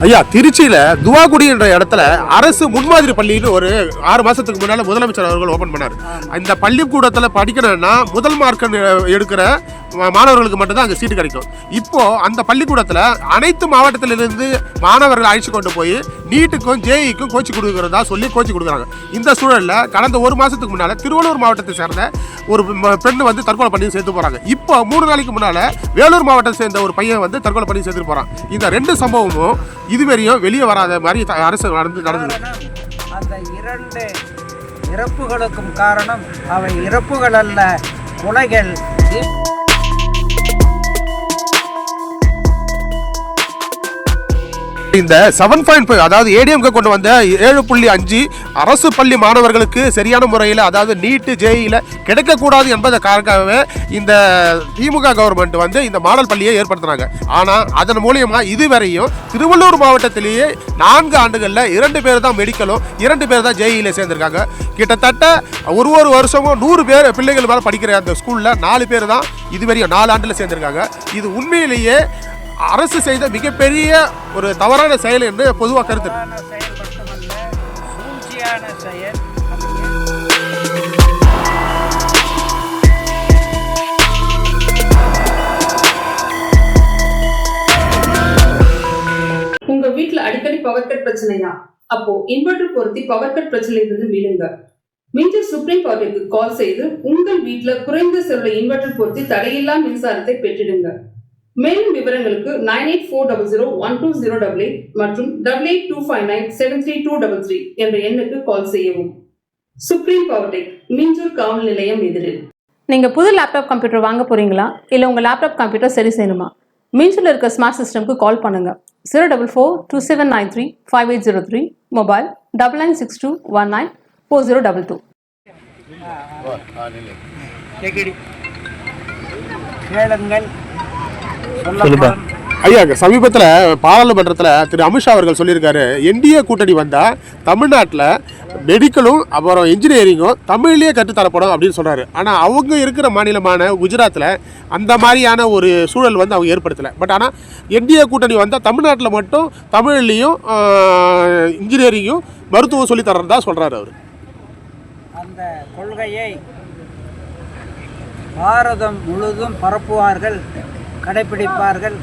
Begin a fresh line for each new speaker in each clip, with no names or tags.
ஐயா திருச்சியில துவாகுடி என்ற இடத்துல அரசு முன்மாதிரி பள்ளின்னு ஒரு ஆறு மாசத்துக்கு முன்னால முதலமைச்சர் அவர்கள் ஓபன் பண்ணார். இந்த பள்ளிக்கூடத்துல படிக்கணும்னா முதல் மார்க் எடுக்கிற மா- மாணவர்களுக்கு மட்டும்தான் அங்கே சீட்டு கிடைக்கும். இப்போ அந்த பள்ளிக்கூடத்துல அனைத்து மாவட்டத்திலிருந்து மாணவர்கள் அழைச்சு கொண்டு போய் நீட்டுக்கும் ஜேஇக்கும் கோச்சி கொடுக்குறதா சொல்லி கோச்சி கொடுக்குறாங்க. இந்த சூழல்ல கடந்த ஒரு மாசத்துக்கு முன்னால திருவள்ளூர் மாவட்டத்தை சேர்ந்த ஒரு பெண் வந்து தற்கொலை பண்ணி சேர்த்து போறாங்க. இப்போ மூணு நாளைக்கு முன்னால வேலூர் மாவட்டத்தை சேர்ந்த ஒரு பையன் வந்து தற்கொலை பண்ணி சேர்த்து போறான். இந்த ரெண்டு சம்பவமும் இதுவரையும் வெளியே வராத மாதிரி அரசு நடந்து நடந்தது.
அந்த இரண்டு இறப்புகளுக்கும் காரணம் அவை இறப்புகள் அல்ல கொலைகள்
இந்த செவன் பாயிண்ட் ஃபைவ் அதாவது ஏடிஎம்க்கு கொண்டு வந்த ஏழு புள்ளி அஞ்சு அரசு பள்ளி மாணவர்களுக்கு சரியான முறையில் அதாவது நீட்டு ஜேஇல கிடைக்கக்கூடாது என்பதை காரணமாகவே இந்த திமுக கவர்மெண்ட் வந்து இந்த மாடல் பள்ளியை ஏற்படுத்தினாங்க. ஆனால் அதன் மூலியமாக இதுவரையும் திருவள்ளூர் மாவட்டத்திலேயே நான்கு ஆண்டுகளில் இரண்டு பேர் தான் மெடிக்கலும் இரண்டு பேர் தான் ஜேஇல சேர்ந்திருக்காங்க. கிட்டத்தட்ட ஒரு ஒரு வருஷமும் நூறு பேர் பிள்ளைகள் மேலே படிக்கிற அந்த ஸ்கூலில் நாலு பேர் தான் இதுவரையும் நாலு ஆண்டில் சேர்ந்திருக்காங்க. இது உண்மையிலேயே அரசு செய்த மிகப்பெரிய ஒரு தவறான செயல் என்று பொதுவாக கருத்து
உங்க வீட்ல அடிக்கடி பவர் கட் பிரச்சனையா? அப்போ இன்வெர்டர் பொருத்தி பவர் கட் பிரச்சனையிலிருந்து மீளுங்க. மின்டர் சுப்ரீம் கோர்ட்டுக்கு கால் செய்து உங்கள் வீட்ல குறைந்த செலவுல இன்வெர்டர் பொருத்தி தடையில்லா மின்சாரத்தை பெற்றிடுங்க. மேலும் விவரங்களுக்கு nine eight four double zero one two zero double eight மற்றும் double eight two five nine seven three two double three என்ற எண்ணுக்கு கால் செய்யவும். சுப்ரீம் பவர்டெக் மின்ஜூர் காவல் நிலையம் எதிரில்.
நீங்கள் புது லேப்டாப் கம்ப்யூட்டர் வாங்க போகிறீங்களா இல்லை உங்கள் லேப்டாப் கம்ப்யூட்டர் சரி செய்யணுமா? மீன்ஸில் இருக்க ஸ்மார்ட் சிஸ்டம்க்கு கால் பண்ணுங்கள் zero double four two seven nine three five eight zero three mobile double nine six two one nine four zero double two
கேளுங்கள். சொல்லப்படும்
ஐயா சமீபத்தில் பாராளுமன்றத்தில் திரு அமித்ஷா அவர்கள் சொல்லியிருக்காரு என்டிஏ கூட்டணி வந்தால் தமிழ்நாட்டில் மெடிக்கலும் அப்புறம் இன்ஜினியரிங்கும் தமிழ்லேயே கற்றுத்தரப்படும் அப்படின்னு சொல்கிறாரு ஆனால் அவங்க இருக்கிற மாநிலமான குஜராத்தில் அந்த மாதிரியான ஒரு சூழல் வந்து அவங்க ஏற்படுத்தலை. பட் ஆனால் என்டிஏ கூட்டணி வந்தால் தமிழ்நாட்டில் மட்டும் தமிழ்லேயும் இன்ஜினியரிங்கும் மருத்துவம் சொல்லி தர்றதா சொல்கிறாரு அவர்.
அந்த கொள்கையை பாரதம் முழுதும் பரப்புவார்கள். கடைபிடிப்பார்கள்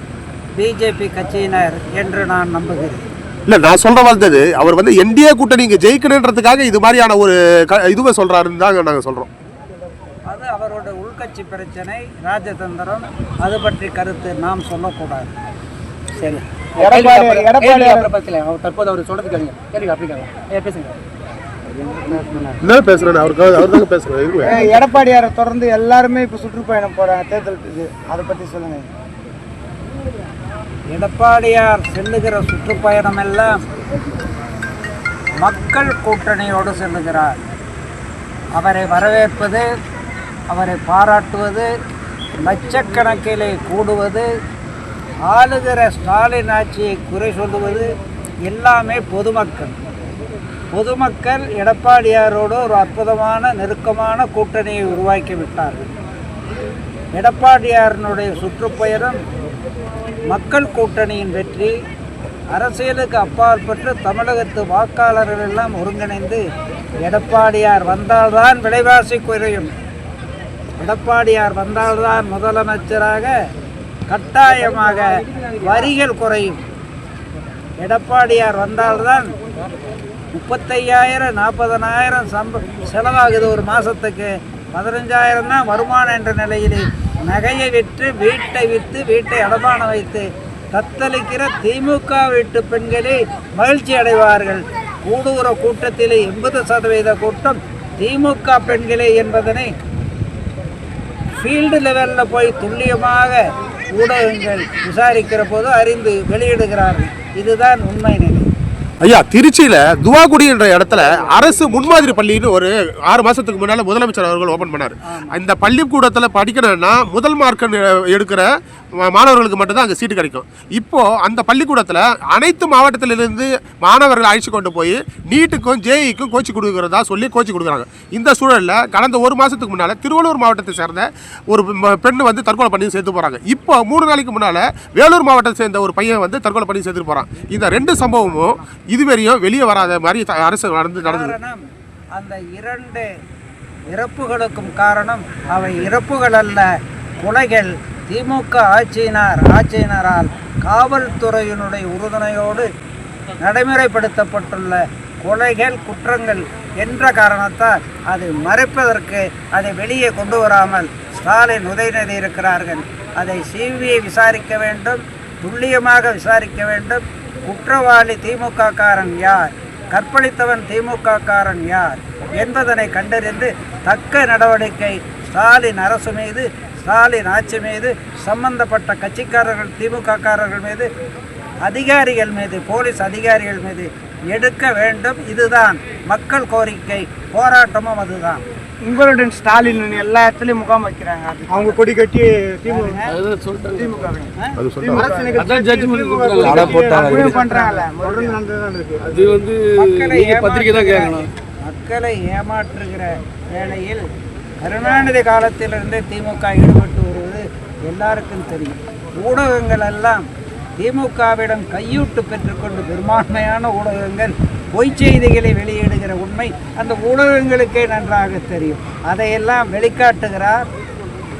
பிஜேபி கட்சியினர் என்று நான் நம்புகிறேன்.
இல்லை நான் சொல்ற வந்தது அவர் வந்து என்டிஏ கூட்டணி இங்கே ஜெயிக்கணுன்றதுக்காக இது மாதிரியான ஒரு க இதுவை சொல்கிறாருன்னு தான் நாங்கள் சொல்கிறோம்
அது அவரோட உள்கட்சி பிரச்சனை ராஜதந்திரம் அது பற்றி கருத்து நாம் சொல்லக்கூடாது.
சரி. எடப்பாடி எடப்பாடி தற்போது அவர் சொல்றது கேளுங்க. கேளுங்க அப்படி கேளுங்க. பேசுங்க.
என்ன பேசுகிறேன் அவருக்கு அவர் தாங்க பேசுகிறேன்
எடப்பாடியாரை தொடர்ந்து எல்லாருமே இப்போ சுற்றுப்பயணம் போறாங்க தேர்தலுக்கு அதை பத்தி சொல்லுங்க.
எடப்பாடியார் செல்லுகிற சுற்றுப்பயணம் எல்லாம் மக்கள் கூட்டணியோடு செல்லுகிறார். அவரை வரவேற்பது அவரை பாராட்டுவது லட்சக்கணக்கிலே கூடுவது ஆளுகிற ஸ்டாலின் ஆட்சியை குறை சொல்லுவது எல்லாமே பொதுமக்கள். பொதுமக்கள் எடப்பாடியாரோடு ஒரு அற்புதமான நெருக்கமான கூட்டணியை உருவாக்கி விட்டார்கள். எடப்பாடியாரினுடைய சுற்றுப்பயணம் மக்கள் கூட்டணியின் வெற்றி அரசியலுக்கு அப்பாற்பட்டு தமிழகத்து வாக்காளர்கள் எல்லாம் ஒருங்கிணைந்து எடப்பாடியார் வந்தால்தான் விலைவாசி குறையும். எடப்பாடியார் வந்தால்தான் முதலமைச்சராக கட்டாயமாக வரிகள் குறையும். எடப்பாடியார் வந்தால்தான் முப்பத்தையாயிரம் நாற்பதனாயிரம் சம்ப செலவாகுது ஒரு மாதத்துக்கு பதினஞ்சாயிரம் தான் வருமானம் என்ற நிலையிலே நகையை விற்று வீட்டை விற்று வீட்டை அடமானம் வைத்து தத்தளிக்கிற திமுக வீட்டு பெண்களே மகிழ்ச்சி அடைவார்கள். கூடுகிற கூட்டத்திலே எண்பது சதவீத கூட்டம் திமுக பெண்களே என்பதனை ஃபீல்டு லெவலில் போய் துல்லியமாக ஊடகங்கள் விசாரிக்கிற போது அறிந்து வெளியிடுகிறார்கள். இதுதான் உண்மை நிலை.
ஐயா திருச்சியில துவாகுடி என்ற இடத்துல அரசு முன்மாதிரி பள்ளின்னு ஒரு ஆறு மாசத்துக்கு முன்னால முதலமைச்சர் அவர்கள் ஓபன் பண்ணார். இந்த பள்ளிக்கூடத்தில் படிக்கணும்னா முதல் மார்க் எடுக்கிற மாணவர்களுக்கு மட்டும்தான் அங்கே சீட்டு கிடைக்கும். இப்போ அந்த பள்ளிக்கூடத்தில் அனைத்து மாவட்டத்திலிருந்து மாணவர்கள் அழைச்சி கொண்டு போய் நீட்டுக்கும் ஜேஇக்கும் கோச்சி கொடுக்குறதா சொல்லி கோச்சி கொடுக்குறாங்க. இந்த சூழலில் கடந்த ஒரு மாசத்துக்கு முன்னால திருவள்ளூர் மாவட்டத்தை சேர்ந்த ஒரு பெண் வந்து தற்கொலை பண்ணி சேர்த்து போறாங்க. இப்போ மூணு நாளைக்கு முன்னால வேலூர் மாவட்டத்தை சேர்ந்த ஒரு பையன் வந்து தற்கொலை பண்ணி சேர்த்துட்டு போறான். இந்த ரெண்டு சம்பவமும் இதுவரையும் வெளியே வராத மாதிரி அரசு நடந்து நடந்தது.
அந்த இரண்டு இறப்புகளுக்கும் காரணம் அவை இறப்புகள் அல்ல கொலைகள். திமுக ஆட்சியினார் ஆட்சியினரால் காவல்துறையினுடைய உறுதுணையோடு நடைமுறைப்படுத்தப்பட்டுள்ள கொலைகள் குற்றங்கள் என்ற காரணத்தால் அதை மறைப்பதற்கு அதை வெளியே கொண்டு வராமல் ஸ்டாலின் உதயநிதி இருக்கிறார்கள். அதை சிபிஐ விசாரிக்க வேண்டும் துல்லியமாக விசாரிக்க வேண்டும். குற்றவாளி திமுக காரன் யார்? கற்பழித்தவன் திமுக காரன் யார்? என்பதனை கண்டறிந்து தக்க நடவடிக்கை ஸ்டாலின் அரசு மீது ஸ்டாலின் ஆட்சி மீது சம்பந்தப்பட்ட கட்சிக்காரர்கள் திமுக காரர்கள் மீது அதிகாரிகள் மீது போலீஸ் அதிகாரிகள் மீது எடுக்க வேண்டும். இதுதான் மக்கள் கோரிக்கை. போராட்டமும் அதுதான்.
உங்களுடன் ஸ்டாலின் எல்லா இடத்துலயும் முகாம் வைக்கிறாங்க. அவங்க கொடி கட்டி திமுக. பண்றாங்கல்ல
அது வந்து பத்திரிக்கை தான் கேட்கணும்.
மக்களை ஏமாற்றுகிற வேளையில் கருணாநிதி காலத்திலிருந்தே திமுக ஈடுபட்டு வருவது எல்லாருக்கும் தெரியும். ஊடகங்கள் எல்லாம் திமுகவிடம் கையூட்டு பெற்றுக்கொண்டு பெரும்பான்மையான ஊடகங்கள் பொய்ச் செய்திகளை என்கிற உண்மை அந்த ஊடகங்களுக்கே நன்றாக தெரியும். அதையெல்லாம் வெளிக்காட்டுகிறார்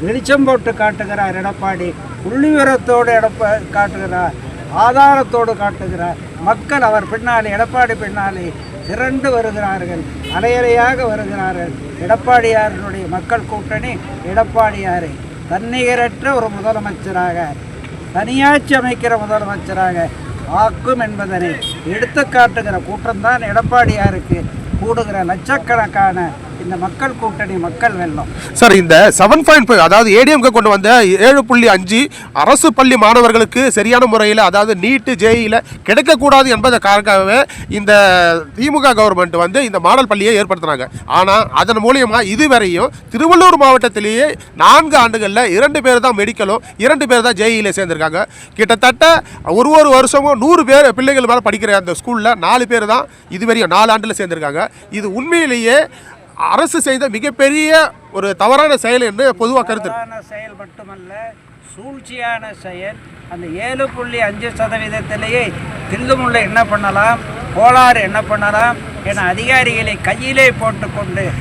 வெளிச்சம் போட்டு காட்டுகிறார் எடப்பாடி. புள்ளிவிவரத்தோடு எடப்பா காட்டுகிறார் ஆதாரத்தோடு காட்டுகிறார். மக்கள் அவர் பின்னாலே எடப்பாடி பின்னாலே திரண்டு வருகிறார்கள் அலையலையாக வருகிறார்கள். எடப்பாடியாரனுடைய மக்கள் கூட்டணி எடப்பாடியாரை. தன்னிகரற்ற ஒரு முதலமைச்சராக தனியாட்சி அமைக்கிற முதலமைச்சராக ஆக்கும் என்பதனை எடுத்து காட்டுகிற கூட்டம்தான் எடப்பாடியாருக்கு கூடுகிற லட்சக்கணக்கான இந்த மக்கள் கூட்டணி மக்கள் வெல்லம்
சார் இந்த செவன் பாயிண்ட் ஃபைவ் அதாவது ஏடிஎம்கே கொண்டு வந்த ஏழு புள்ளி அஞ்சு அரசு பள்ளி மாணவர்களுக்கு சரியான முறையில் அதாவது நீட்டு ஜேஇயில் கிடைக்கக்கூடாது என்பதற்காகவே இந்த திமுக கவர்மெண்ட் வந்து இந்த மாடல் பள்ளியை ஏற்படுத்தினாங்க. ஆனால் அதன் மூலியமாக இதுவரையும் திருவள்ளூர் மாவட்டத்திலேயே நான்கு ஆண்டுகளில் இரண்டு பேர் தான் மெடிக்கலும் இரண்டு பேர் தான் ஜேஇயில் சேர்ந்துருக்காங்க. கிட்டத்தட்ட ஒரு ஒரு வருஷமும் நூறு பேர் பிள்ளைகள் மேலே படிக்கிற அந்த ஸ்கூலில் நாலு பேர் தான் இதுவரையும் நாலு ஆண்டில் சேர்ந்துருக்காங்க. இது உண்மையிலேயே அரசு செய்த மிகப்பெரிய ஒரு தவறான செயல் என்று பொதுவாக கருத்து.
செயல் மட்டுமல்ல சூழ்ச்சியான செயல். அந்த ஏழு புள்ளி அஞ்சு சதவீதத்திலேயே தில்லுமுள்ள என்ன பண்ணலாம்? கோளாறு என்ன பண்ணலாம்? என அதிகாரிகளை கையிலே போட்டுக்கொண்டு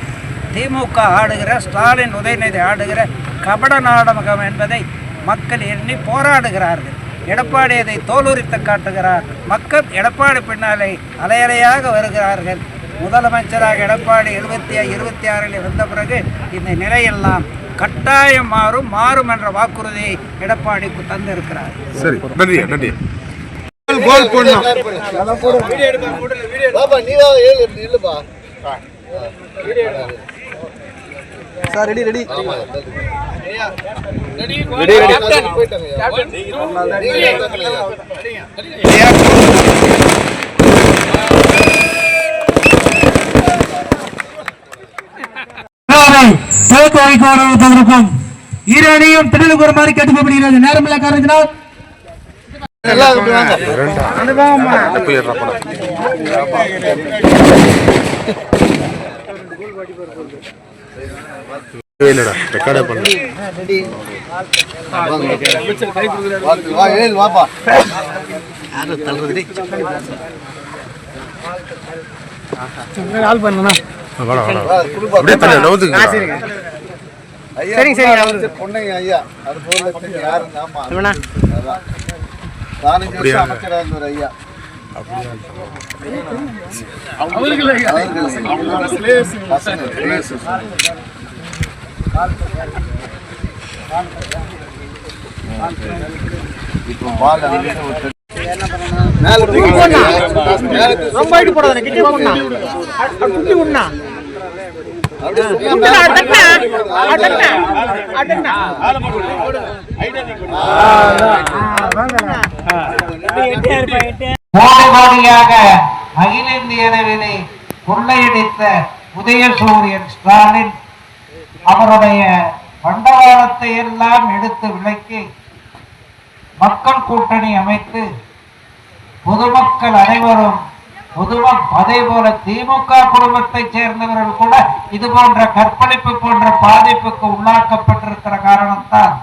திமுக ஆடுகிற ஸ்டாலின் உதயநிதி ஆடுகிற கபட நாடகம் என்பதை மக்கள் எண்ணி போராடுகிறார்கள். எடப்பாடி அதை தோலுரித்து காட்டுகிறார். மக்கள் எடப்பாடி பின்னாலே அலையலையாக வருகிறார்கள். முதலமைச்சராக எடப்பாடி எழுபத்தி இருபத்தி ஆறில் வந்த பிறகு இந்த நிலையெல்லாம் கட்டாயம் மாறும் மாறும் என்ற வாக்குறுதியை எடப்பாடிக்கு தந்திருக்கிறார்.
சரி நன்றி நன்றி
சார் ரெடி ரெடி
துவக்க வைக்க தந்திருக்கும் இரு அணியும் திடலுக்கு ஒரு மாதிரி கேட்டுக்கொள்ளப்படுகிறது நேரமில்ல காரணத்தினால்
இல்லடா ரெக்கார்டே பண்ண வேணாம் வேணாம் அப்படியே தண்ணி நவுத்துங்க
சரிங்க சரிங்க
பொண்ணுங்க ஐயா அது போல யாருங்க? ஆமா
அப்படியா?
வருஷம் அமைச்சரா இருந்தவர் ஐயா. இப்போ பால் அடிக்கிற ஒரு மேல தூக்கி மேல தூக்கி
ரொம்ப ஐடி போடாத கிட்டே போடா. குட்டி உண்ணா
அகில இந்திய அளவிலே கொள்ளையடித்த உதயசூரியன் ஸ்டாலின் அவருடைய பண்டவாளத்தை எல்லாம் எடுத்து விலக்கி மக்கள் கூட்டணி அமைத்து பொதுமக்கள் அனைவரும் பொதுவாக அதே போல திமுக குடும்பத்தை சேர்ந்தவர்கள் கூட இது போன்ற கற்பழிப்பு போன்ற பாதிப்புக்கு உள்ளாக்கப்பட்டிருக்கிற காரணத்தால்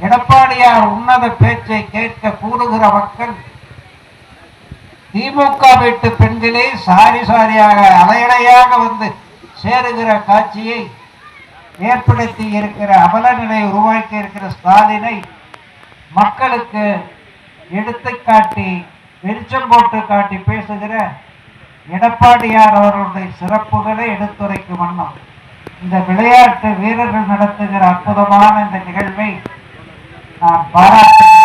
எடப்பாடியார் உன்னத பேச்சை கேட்க கூடுகிற மக்கள் திமுக வீட்டு பெண்களே சாரி சாரியாக அலையலையாக வந்து சேருகிற காட்சியை ஏற்படுத்தி இருக்கிற அபல நிலை உருவாக்கி இருக்கிற ஸ்டாலினை மக்களுக்கு எடுத்துக்காட்டி வெளிச்சம் போட்டு காட்டி பேசுகிற எடப்பாடியார் அவர்களுடைய சிறப்புகளை எடுத்துரைக்கும் வண்ணம். இந்த விளையாட்டு வீரர்கள் நடத்துகிற அற்புதமான இந்த நிகழ்வை நான் பாராட்டுகிறேன்.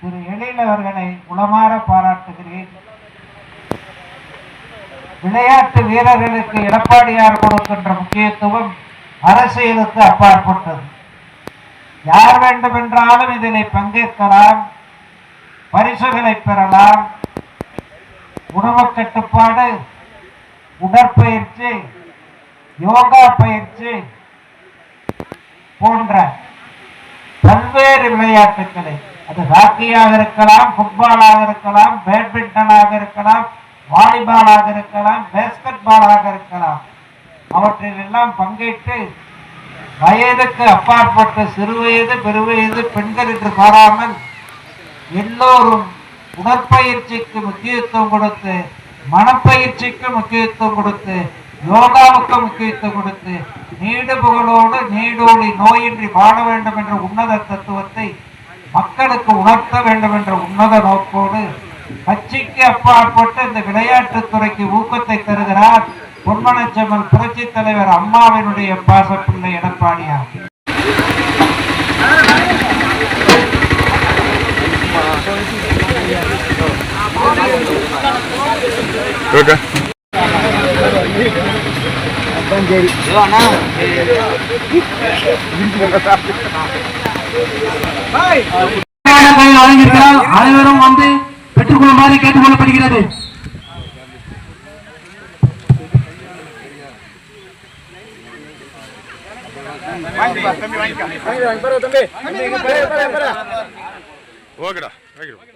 திரு எழில் அவர்களை உளமாற பாராட்டுகிறேன். விளையாட்டு வீரர்களுக்கு எடப்பாடியார் கொடுக்கின்ற முக்கியத்துவம் அரசியலுக்கு அப்பாற்பட்டது. யார் வேண்டுமென்றாலும் இதில் பங்கேற்கலாம். பரிசுகளை பெறலாம். உணவு கட்டுப்பாடு உடற்பயிற்சி யோகா பயிற்சி போன்ற பல்வேறு விளையாட்டுகளை அது ஹாக்கியாக இருக்கலாம் ஃபுட்பாலாக இருக்கலாம் பேட்மிண்டனாக இருக்கலாம் வாலிபாலாக இருக்கலாம் பேஸ்கெட் பாலாக இருக்கலாம். அவற்றிலெல்லாம் பங்கேற்று வயதுக்கு அப்பாற்பட்ட சிறு வயது பெருவயது பெண்கள் என்று பாராமல் எல்லோரும் உடற்பயிற்சிக்கு முக்கியத்துவம் கொடுத்து மனப்பயிற்சிக்கு முக்கியத்துவம் கொடுத்து யோகாவுக்கு முக்கியத்துவம் கொடுத்து நீடு புகழோடு நீடோடி நோயின்றி வாழ வேண்டும் என்ற உன்னத தத்துவத்தை மக்களுக்கு உணர்த்த வேண்டும் என்ற உன்னத நோக்கோடு கட்சிக்கு அப்பாற்பட்டு இந்த விளையாட்டுத் துறைக்கு ஊக்கத்தை தருகிறார் பொன்மனச்செம்மல் புரட்சி தலைவர் அம்மாவினுடைய பாசப்பிள்ளை எடப்பாடியார்.
வழங்கியிருக்கிறார் அனைவரும் வந்து பெற்றுக்கொள்ளுமாறு கேட்டுக்கொள்ளப்படுகிறது.
ஓகேடா ஓகே